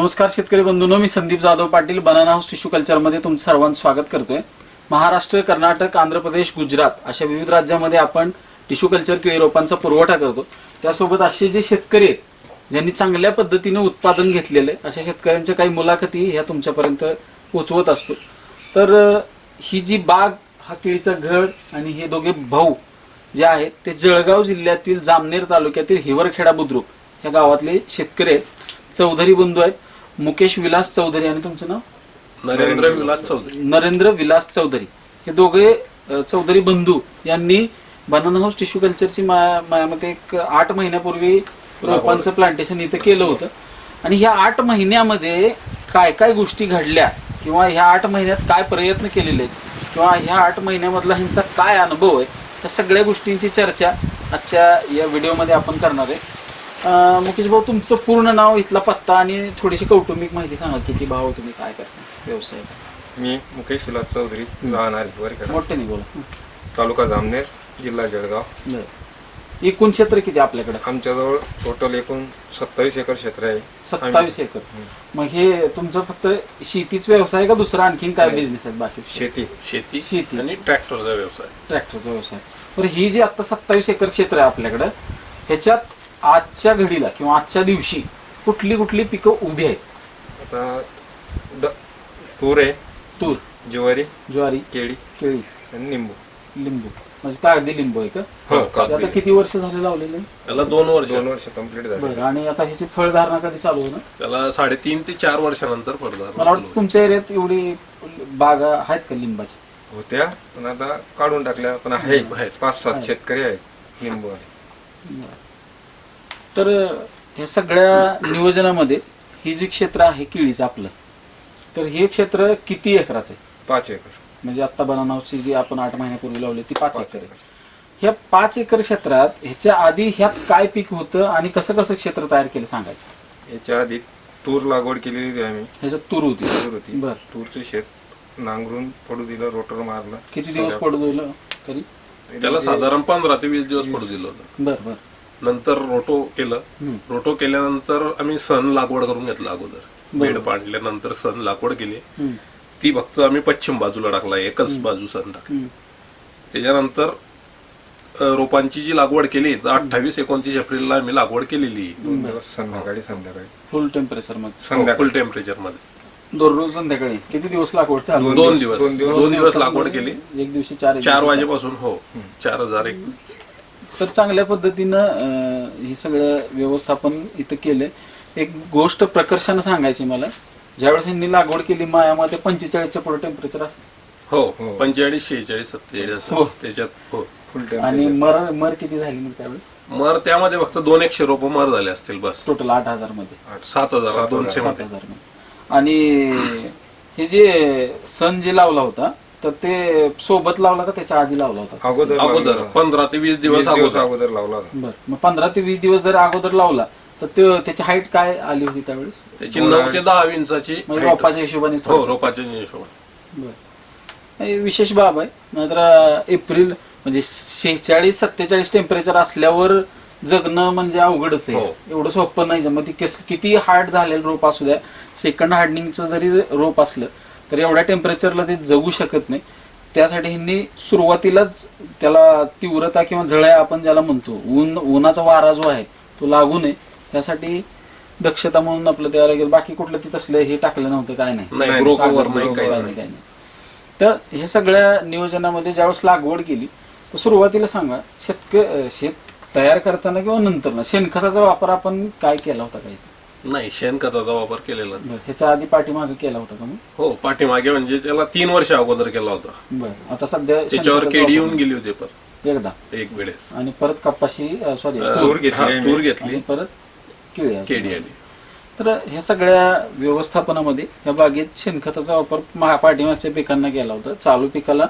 नमस्कार शेतकरी बंधूंनो मी Sandeep Jadhav Patil banana house tissue कल्चरमध्ये तुमचं सर्वांचं स्वागत करतोय. महाराष्ट्र कर्नाटक आंध्र प्रदेश गुजरात अशा विविध राज्यामध्ये आपण टिश्यू कल्चर केळी रोपांचा पुरवठा करतो. त्यासोबत असे जे शेतकरी आहेत ज्यांनी चांगल्या पद्धतीने उत्पादन घेतलेले अशा शेतकऱ्यांच्या काही मुलाखती ह्या तुमच्यापर्यंत पोचवत असतो. तर ही जी बाग हा केळीचा घड आणि हे दोघे भाऊ जे आहेत ते जळगाव जिल्ह्यातील जामनेर तालुक्यातील हिवरखेडा बुद्रुक या गावातले शेतकरी आहेत. चौधरी बंधू आहेत. मुकेश विलास चौधरी आणि तुमचं नाव? नरेंद्र विलास चौधरी. नरेंद्र विलास चौधरी. हे दोघे अ, चौधरी बंधू यांनी बनाना हाऊस टिश्यू कल्चरची मा- माझ्या मते एक आठ महिन्यापूर्वी रोपांचं प्लांटेशन इथं केलं होतं. आणि ह्या आठ महिन्यामध्ये काय काय गोष्टी घडल्या? किंवा ह्या आठ महिन्यात काय प्रयत्न केलेले आहेत? किंवा ह्या आठ महिन्यामधला ह्यांचा काय अनुभव आहे? त्या सगळ्या गोष्टींची चर्चा आजच्या या व्हिडिओमध्ये आपण करणार आहे. अं, मुकेश भाऊ तुमचं पूर्ण नाव इथला पत्ता आणि थोडीशी कौटुंबिक माहिती सांगा किती भाव तुम्ही काय करता व्यवसाय? मी मुकेश विलास चौधरी राहणार हिवरखेडा मोठे नाही बोला. तालुका जामनेर जिल्हा जळगाव. बरं. एकूण क्षेत्र किती आपल्याकडे? आमच्याजवळ टोटल एकूण सत्तावीस एकर क्षेत्र आहे. सत्तावीस एकर. मग हे तुमचं फक्त शेतीच व्यवसाय का दुसरा आणखीन काय नाही. बिझनेस आहेत बाकी? शेती. शेती शेती. आणि ट्रॅक्टरचा व्यवसाय. ट्रॅक्टरचा व्यवसाय. तर ही जी आता सत्तावीस एकर क्षेत्र आहे आपल्याकडं ह्याच्यात आजच्या घडीला किंवा आजच्या दिवशी कुठली कुठली पिकं उभी आहेत? आता द- तूर आहे तूर. ज्वारी ज्वारी केळी केळी. आणि निंबू लिंबू. म्हणजे कागदी लिंबू आहे का? हो आता. किती वर्ष झाले लावलेले? त्याला दोन वर्ष. दोन वर्ष कंप्लीट झाले. बरं आणि आता ह्याची फळधारणा कधी चालू होणार? त्याला साडेतीन ते चार वर्षानंतर मला पडणार वाटतं तुमच्या एरियात एवढी बागा आहेत का लिंबाच्या होत्या पण आता काढून टाकल्या पण आहे आहेत. पाच सात शेतकरी आहेत निंबू आहे तर ह्या सगळ्या नियोजनामध्ये ही जी क्षेत्र आहे केळीचं आपलं तर हे क्षेत्र किती एकराचं आहे? पाच एकर. म्हणजे आता बनानावची जी आपण आठ महिन्यापूर्वी लावली ती पाच पाच एकर आहे. एकर. ह्या पाच एकर क्षेत्रात ह्याच्या आधी ह्यात काय पीक होतं आणि कसं कसं क्षेत्र तयार केलं सांगायचं? याच्या आधी तूर लागवड केलेली होती आम्ही. ह्याच्यात तूर होती. तूर होती. बर. तूरचं शेत नांगरून पडू दिलं रोटर मारलं. किती दिवस पडू दिलं तरी? त्याला साधारण पंधरा ते वीस दिवस पडू दिलं होतं. बर बर. नंतर रोटो केलं. रोटो केल्यानंतर आम्ही सण लागवड करून घेतलं अगोदर. बेड पाडल्यानंतर सण लागवड केली. ती फक्त आम्ही पश्चिम बाजूला टाकला एकच बाजू सण टाकली. त्याच्यानंतर रोपांची जी लागवड केली तर अठ्ठावीस एकोणतीस एप्रिलला आम्ही लागवड केलेली. संध्याकाळी संध्याकाळी. फुल टेम्परेचरमध्ये. संध्याकाळी. फुल टेम्परेचरमध्ये. दररोज संध्याकाळी. किती दिवस लागवड चालू? दोन दिवस. दोन दिवस. लागवड केली. एक दिवशी चार चार वाजेपासून हो. चार हजार एक. तर चांगल्या पद्धतीनं अं, हे सगळं व्यवस्थापन इथं केलंय. एक गोष्ट प्रकर्षानं सांगायची मला ज्यावेळेस यांनी लागवड केली मायामध्ये पंचेचाळीसच्या पुढे टेम्परेचर असतं. हो हो. पंचेचाळीस शेहेचाळीस सत्तेचाळीस हो. असं त्याच्यात हो. फुल आणि मर मर किती झाली मग त्यावेळेस? मर त्यामध्ये फक्त दोन एकशे रोप मर झाले असतील बस. टोटल आठ हजारमध्ये सात हजार दोनशे मध्ये. मध्ये आणि हे जे सण जे लावला होता तर ते सोबत लावला का त्याच्या आधी लावला होता? अगोदर अगोदर. पंधरा ते वीस वीस दिवस अगोदर. अगोदर लावला होता. बर मग पंधरा ते वीस दिवस जर अगोदर लावला तर ते त्याची हाईट काय आली होती त्यावेळेस? त्याची नऊ ते दहा इंचाची म्हणजे height. रोपाच्या हिशोबाने हो रोपाच्या हिशोबाने. बर. हे विशेष बाब आहे. नाहीतर एप्रिल म्हणजे शेहेचाळीस सत्तेचाळीस टेम्परेचर असल्यावर जगणं म्हणजे अवघडच आहे. हो. एवढं सोपं नाही मग ती केस- किती हार्ड झालेलं रोप असू द्या सेकंड हार्डनिंगचं जरी रोप असलं तर एवढ्या टेम्परेचरला ते जगू शकत नाही. त्यासाठी ह्यांनी सुरुवातीलाच त्याला तीव्रता किंवा जळ्या आपण ज्याला म्हणतो ऊन उन्हाचा वारा जो आहे तो लागू नये. त्यासाठी दक्षता म्हणून आपलं त्याला गेलं. बाकी कुठलं ते तसलं हे टाकलं नव्हतं काय नाही. तर हे सगळ्या नियोजनामध्ये ज्यावेळेस लागवड केली तर सुरुवातीला सांगा शेतक शेत तयार करताना किंवा नंतर ना शेणखताचा वापर आपण काय केला होता काही? नाही शेणखताचा वापर केलेला. नाही. बरं ह्याच्या आधी पाठीमागे केला होता का मग? हो पाठीमागे म्हणजे त्याला तीन वर्ष अगोदर केला होता. बरं आता सध्या त्याच्यावर शेणखताचा केडी येऊन गेली होती पण. एकदा? एक वेळेस. आणि परत कपाशी सॉरी तूर घेतली हा. तूर घेतली. परत केळी आली. केडी आली. तर ह्या सगळ्या व्यवस्थापनामध्ये या बागेत शेणखताचा वापर पाठीमागच्या पिकांना केला होता. चालू पिकाला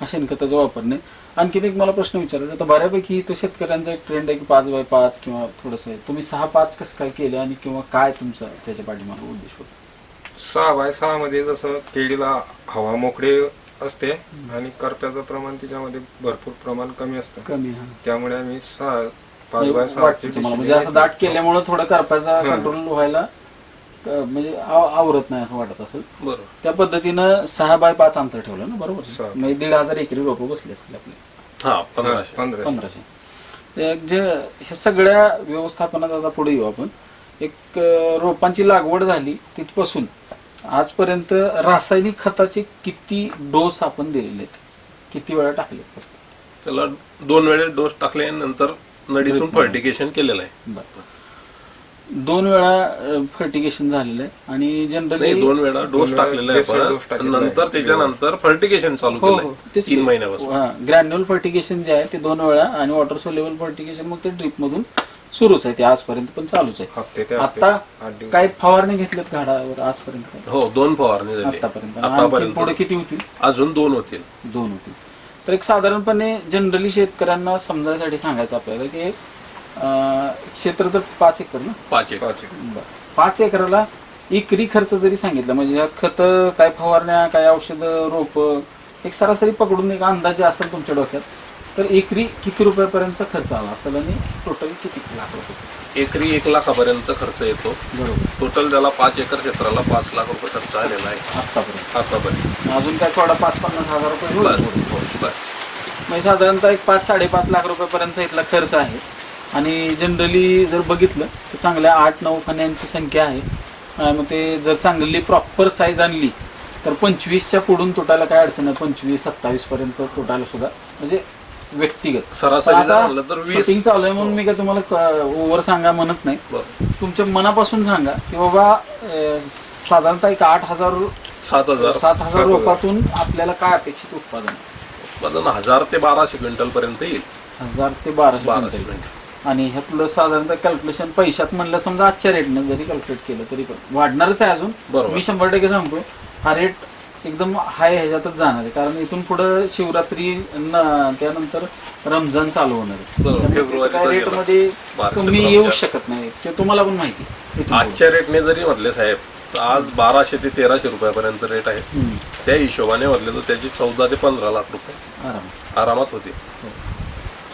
हा शेणखताचा वापर नाही. आणखीन एक मला प्रश्न विचारायचा तर बऱ्यापैकी इथं शेतकऱ्यांचा एक ट्रेंड आहे की पाच बाय पाच किंवा थोडंसं आहे. तुम्ही सहा पाच कसं काय केलं आणि किंवा काय तुमचा त्याच्या पाठीमागे उद्देश होता? सहा बाय सहा मध्ये जसं केळीला हवा मोकळे असते आणि करप्याचं प्रमाण त्याच्यामध्ये भरपूर प्रमाण कमी असतं. कमी हा. त्यामुळे आम्ही सहा पाच बाय वाटतं तुम्हाला. म्हणजे असं दाट केल्यामुळे थोडं करपाचा हा. कंट्रोल व्हायला अं, म्हणजे आव- आवरत नाही असं वाटत असेल. बरोबर. त्या पद्धतीनं सहा बाय पाच अंतर ठेवलं ना बरोबर? सहा. म्हणजे दीड हजार एकरी रोपं बसले असतील आपले. हा पंधराशे. पंधराशे. पंधराशे. ते जे ह्या सगळ्या व्यवस्थापनात आता पुढे येऊ आपण. एक अं, रोपांची लागवड झाली तिथपासून आजपर्यंत रासायनिक खताचे किती डोस आपण दिलेले आहेत? किती वेळा टाकले त्याला दोन वेळेस डोस टाकले नंतर नडीतून फर्टिगेशन केलेलं आहे. बरं. दोन वेळा फर्टिगेशन झालेलं आहे. आणि नाही जनरली दोन वेळा डोस टाकलेला आहे बेसल डोस पण टाकलेला आहे. नंतर त्याच्यानंतर फर्टिगेशन चालू हो हो तेच तीन महिन्यापासून. ग्रॅन्युअल फर्टिगेशन जे आहे ते दोन वेळा आणि वॉटर सोलेबल फर्टिगेशन मग ते ड्रीप मधून सुरूच आहे. ते आजपर्यंत पण चालूच आहे. हप्ते ते हप्ते. आता आठ दिवस. काय फवारणी घेतलेत झाडावर आजपर्यंत काय? हो दोन फवारणी झाली. आतापर्यंत. आणखी आतापर्यंत. पुढे किती होतील? अजून दोन होतील. दोन होतील. तर एक साधारणपणे जनरली शेतकऱ्यांना समजायसाठी सांगायचं आपल्याला की अं, क्षेत्र तर पाच एकर ना? पाच एक पाच एक. बरं. पाच एकराला एकरी खर्च जरी सांगितला म्हणजे यात खत काय फवारण्या काय औषधं रोप एक सरासरी पकडून एक अंदाजे असेल तुमच्या डोक्यात तर एकरी किती रुपयापर्यंतचा खर्च आला? असेल आणि टोटल किती लाख रुपये एकरी एक लाखापर्यंत खर्च येतो. बरोबर. टोटल त्याला पाच एकर क्षेत्राला पाच लाख रुपये खर्च आलेला आहे. आतापर्यंत आतापर्यंत अजून काय थोडा पाच पन्नास हजार रुपये होईल? बस म्हणजे साधारणतः एक पाच साडेपाच लाख रुपयापर्यंतचा इथला खर्च आहे. आणि जनरली जर बघितलं तर चांगल्या आठ नऊ फण्यांची संख्या आहे. मग ते जर चांगली प्रॉपर साईज आणली तर पंचवीसच्या पुढून तुटायला काय अडचण आहे पंचवीस सत्तावीस पर्यंत तुटायला सुद्धा म्हणजे व्यक्तिगत. सरासरी तर चालू आहे म्हणून मी काय तुम्हाला ओव्हर सांगा म्हणत नाही. तुमच्या मनापासून सांगा की बाबा साधारणतः एक आठ हजार सात हजार. सात हजार रोपातून आपल्याला काय अपेक्षित उत्पादन? उत्पादन हजार ते बाराशे क्विंटल पर्यंत येईल. हजार ते बाराशे बाराशे क्विंटल. आणि ह्यातलं साधारणतः कॅल्क्युलेशन पैशात म्हणलं समजा आजच्या रेटनं जरी कॅल्क्युलेट केलं तरी पण वाढणारच आहे अजून बरोबर. मी शंभर टक्के सांगतो हा रेट एकदम हाय ह्याच्यातच जाणार आहे कारण इथून पुढे शिवरात्री न- त्यानंतर रमजान चालू होणार आहे बरोबर. त्यामुळे फेब्रुवारी काय तर रेट गेला. मध्ये मार्च, कमी एप्रिल, येऊ. शकत नाही ते तुम्हाला पण माहिती आहे. इथून पुढे. आजच्या रेटने जरी म्हटले साहेब तर आज बाराशे ते तेराशे रुपयापर्यंत रेट आहे हम्म. त्या हिशोबाने म्हटले तर त्याची चौदा ते पंधरा लाख रुपये आराम आरामात होते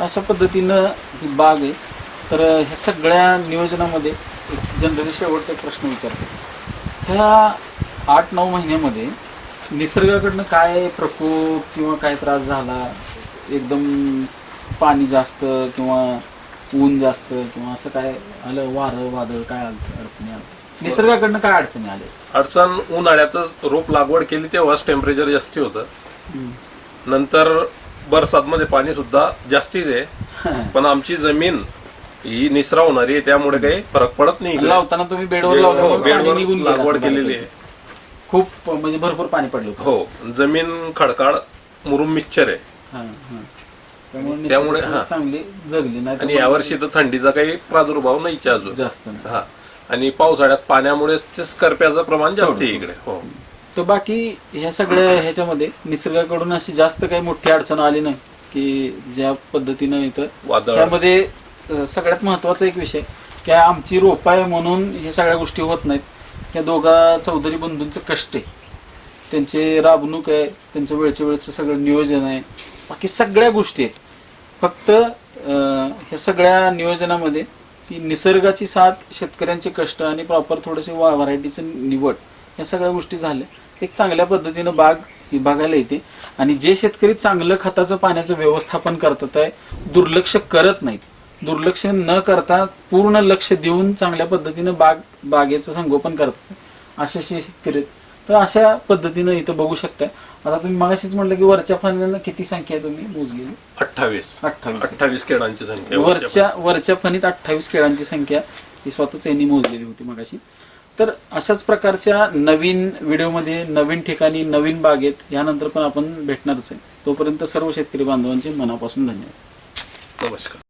अशा पद्धतीनं ही बाग आहे. तर ह्या सगळ्या नियोजनामध्ये एक जनरली शेवटचा प्रश्न विचारतो. ह्या आठ नऊ महिन्यामध्ये निसर्गाकडनं काय प्रकोप किंवा काय त्रास झाला? एकदम पाणी जास्त किंवा ऊन जास्त किंवा असं काय आलं? वारं वादळ काय आलं? अडचणी आल्या. निसर्गाकडनं काय अडचणी आल्या? अडचण उन्हाळ्यातच रोप लागवड केली तेव्हाच टेम्परेचर जास्ती होतं. नंतर बरसातमध्ये पाणी सुद्धा जास्तीच आहे पण आमची जमीन ही निसरा होणारी आहे त्यामुळे काही फरक पडत नाही. लावताना तुम्ही बेडवर हो, निघून गेलं लागवड केलेली आहे. खूप म्हणजे भरपूर पाणी पडलं. हो जमीन खडकाळ मुरुम मिक्सचर आहे हा, हा. त्यामुळे हा. चांगली जगली नाही आणि यावर्षी तर थंडीचा काही प्रादुर्भाव नाहीच आहे अजून जास्त नाही हा आणि पावसाळ्यात पाण्यामुळे ते स्कर्प्याचं प्रमाण जास्त आहे इकडे हो तर बाकी ह्या सगळ्या ह्याच्यामध्ये निसर्गाकडून अशी जास्त काही मोठी अडचण आली नाही की ज्या पद्धतीनं इथं वादळ. त्यामध्ये अं, सगळ्यात महत्त्वाचा एक विषय की आमची रोप आहे म्हणून हे सगळ्या गोष्टी होत नाहीत. त्या दोघा चौधरी बंधूंचं कष्ट आहे. त्यांचे राबणूक आहे त्यांचं वेळच्या वेळचं सगळं नियोजन आहे. बाकी सगळ्या गोष्टी आहेत. फक्त अं, ह्या सगळ्या नियोजनामध्ये की निसर्गाची साथ शेतकऱ्यांचे कष्ट आणि प्रॉपर थोडेसे व्हरायटीचं निवड या सगळ्या गोष्टी झाल्या. एक चांगल्या पद्धतीनं बाग ही बघायला येते. आणि जे शेतकरी चांगलं खताचं पाण्याचं व्यवस्थापन करतात आहे दुर्लक्ष करत नाहीत. दुर्लक्ष न करता पूर्ण लक्ष देऊन चांगल्या पद्धतीनं बाग बागेचं संगोपन करतात. असे शेतकरी. तर अशा पद्धतीनं इथं बघू शकताय. आता तुम्ही मगाशीच म्हटलं की वरच्या फांद्यांना किती संख्या आहे तुम्ही मोजलेली? अठ्ठावीस. अठ्ठावीस. अठ्ठावीस केडांची संख्या वरच्या वरच्या फणीत. अठ्ठावीस खेळांची संख्या ही स्वतःच यांनी मोजलेली होती मगाशी. तर अशाच प्रकारच्या नवीन व्हिडिओमध्ये नवीन ठिकाणी नवीन बागेत यानंतर पण आपण भेटणारच आहे. तोपर्यंत सर्व शेतकरी बांधवांचे मनापासून धन्यवाद. नमस्कार.